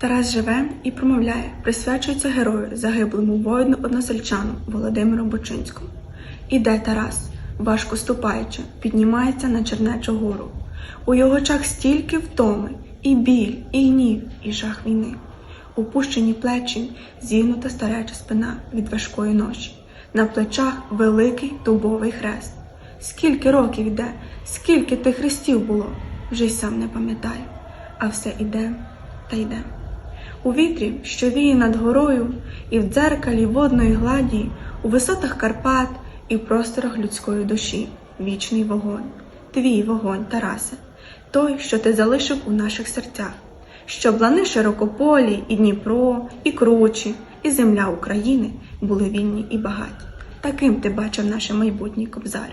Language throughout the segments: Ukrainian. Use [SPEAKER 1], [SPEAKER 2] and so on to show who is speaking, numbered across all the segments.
[SPEAKER 1] Тарас живе і промовляє, присвячується герою, загиблому воїну односельчану Володимиру Бочинському. Іде Тарас, важко ступаючи, піднімається на Чернечу гору. У його очах стільки втоми, і біль, і гнів, і жах війни. Опущені плечі, зігнута стареча спина від важкої ноші. На плечах великий дубовий хрест. Скільки років іде, скільки тих хрестів було, вже й сам не пам'ятаю, а все іде та йде. У вітрі, що віє над горою, і в дзеркалі водної гладі, у висотах Карпат і в просторах людської душі, вічний вогонь, твій вогонь, Тарасе, той, що ти залишив у наших серцях, щоб лани широкополі, і Дніпро, і кручі, і земля України були вільні і багаті. Таким ти бачив наше майбутнє кобзар.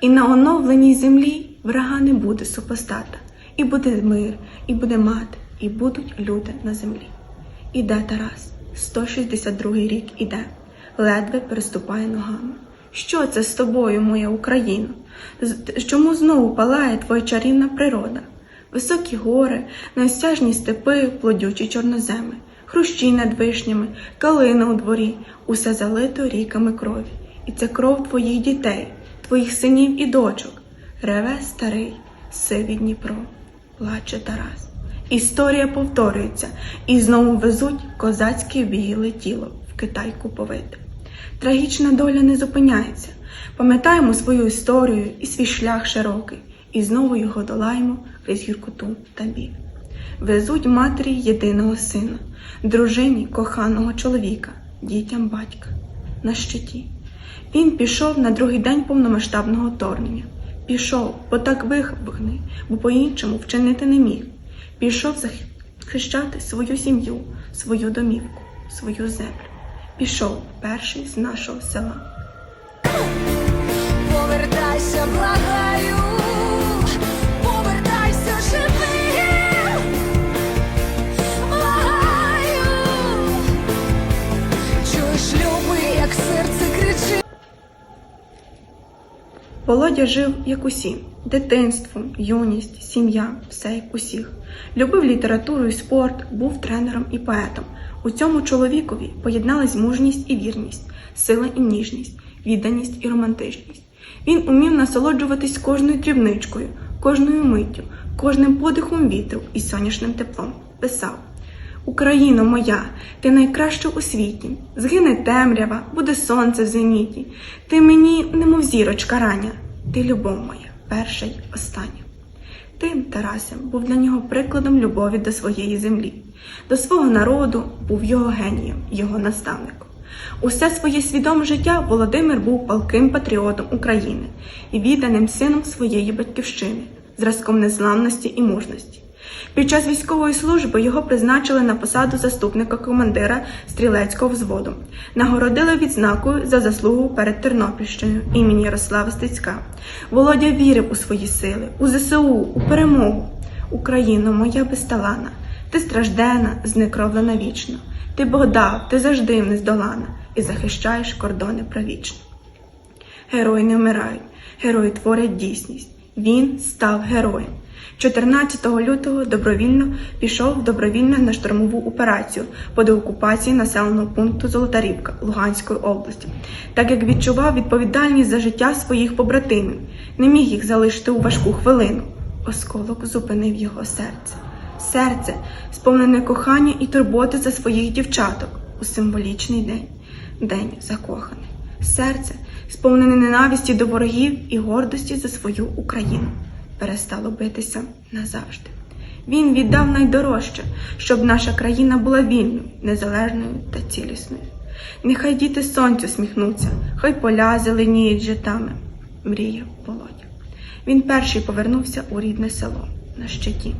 [SPEAKER 1] І на оновленій землі врага не буде супостата, і буде мир, і буде мати, і будуть люди на землі. Іде Тарас, 162 рік іде, ледве переступає ногами. Що це з тобою, моя Україна? Чому знову палає твоя чарівна природа? Високі гори, неосяжні степи, плодючі чорноземи, хрущі над вишнями, калина у дворі, усе залито ріками крові. І це кров твоїх дітей, твоїх синів і дочок. Реве старий, сивий Дніпро, плаче Тарас. Історія повторюється, і знову везуть козацьке біле тіло в Китай куповити. Трагічна доля не зупиняється. Пам'ятаємо свою історію і свій шлях широкий, і знову його долаємо крізь гіркоту та біль. Везуть матері єдиного сина, дружині коханого чоловіка, дітям батька на щиті. Він пішов на другий день повномасштабного вторгнення. Пішов, бо так вихований, бо по-іншому вчинити не міг. Пішов захищати свою сім'ю, свою домівку, свою землю. Пішов перший з нашого села.
[SPEAKER 2] Повертайся, благаю,
[SPEAKER 1] Володя жив, як усі, дитинство, юність, сім'я, все як усіх. Любив літературу і спорт, був тренером і поетом. У цьому чоловікові поєднались мужність і вірність, сила і ніжність, відданість і романтичність. Він умів насолоджуватись кожною дрібничкою, кожною миттю, кожним подихом вітру і сонячним теплом. Писав. Україно моя, ти найкраща у світі. Згине темрява, буде сонце в зеніті. Ти мені, немов зірочка рання, ти любов моя, перша й остання. Тим Тарасем був для нього прикладом любові до своєї землі, до свого народу був його генієм, його наставником. Усе своє свідоме життя Володимир був палким патріотом України і відданим сином своєї батьківщини, зразком незламності і мужності. Під час військової служби його призначили на посаду заступника командира стрілецького взводу, нагородили відзнакою за заслугу перед Тернопільщиною імені Ярослава Стецька. Володя вірив у свої сили, у ЗСУ, у перемогу. Україно, моя безталана, ти страждена, знекровлена вічно. Ти Бог дав, ти завжди нездолана і захищаєш кордони правічно. Герої не вмирають, герої творять дійсність. Він став героєм. 14 лютого добровільно пішов добровільно на штурмову операцію по деокупації населеного пункту Золотарівка Луганської області, так як відчував відповідальність за життя своїх побратимів, не міг їх залишити у важку хвилину. Осколок зупинив його серце. Серце, сповнене кохання і турботи за своїх дівчаток у символічний день, день закоханих. Серце, сповнене ненависті до ворогів і гордості за свою Україну, перестало битися назавжди. Він віддав найдорожче, щоб наша країна була вільною, незалежною та цілісною. Нехай діти сонцю сміхнуться, хай поля зеленіють житами, мріяв Володя. Він перший повернувся у рідне село на щиті.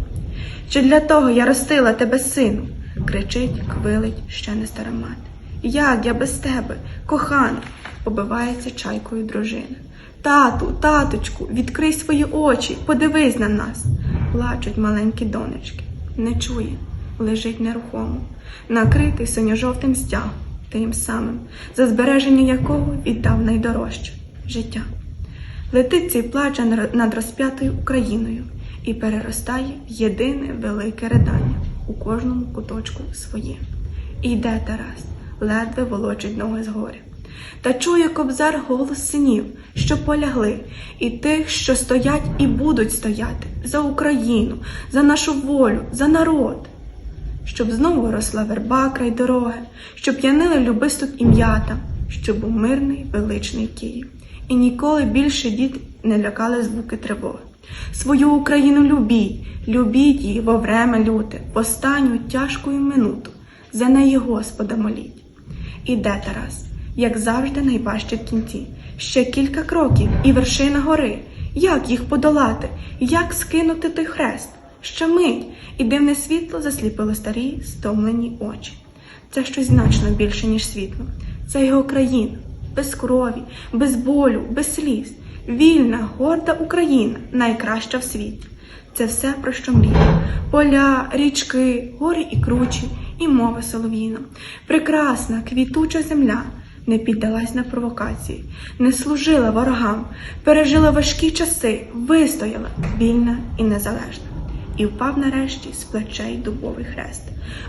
[SPEAKER 1] Чи для того я ростила тебе, сину? кричить, квилить ще не стара мати. Як я без тебе, кохана, побивається чайкою дружина. Тату, таточку, відкрий свої очі, подивись на нас. Плачуть маленькі донечки. Не чує, лежить нерухомо, накритий синьо-жовтим стягом, тим самим, за збереження якого віддав найдорожче життя. Летить цей плач над розп'ятою Україною і переростає в єдине велике ридання. у кожному куточку своє. І йде Тарас, ледве волочить ноги з горя. Та чує кобзар голос синів, що полягли, і тих, що стоять і будуть стояти за Україну, за нашу волю, за народ. Щоб знову росла верба край дороги, щоб п'янили любисток ім'ята, щоб був мирний величний Київ. І ніколи більше діти не лякали звуки тривоги. Свою Україну любіть, любіть її во время люте, в останню тяжку минуту. За неї Господа моліть. Іде Тарас, як завжди, найважче в кінці. Ще кілька кроків і вершина гори. Як їх подолати? Як скинути той хрест? Ще мить, і дивне світло засліпило старі, стомлені очі. Це щось значно більше, ніж світло. Це його країна, без крові, без болю, без сліз. Вільна, горда Україна, найкраща в світі. Це все про що мріє. Поля, річки, гори і кручі, і мова солов'їна. Прекрасна, квітуча земля не піддалась на провокації, не служила ворогам, пережила важкі часи, вистояла вільна і незалежна. І впав нарешті з плечей дубовий хрест.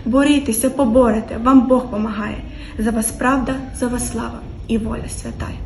[SPEAKER 1] Борітеся, поборете, вам Бог помагає. За вас правда, за вас слава і воля святая.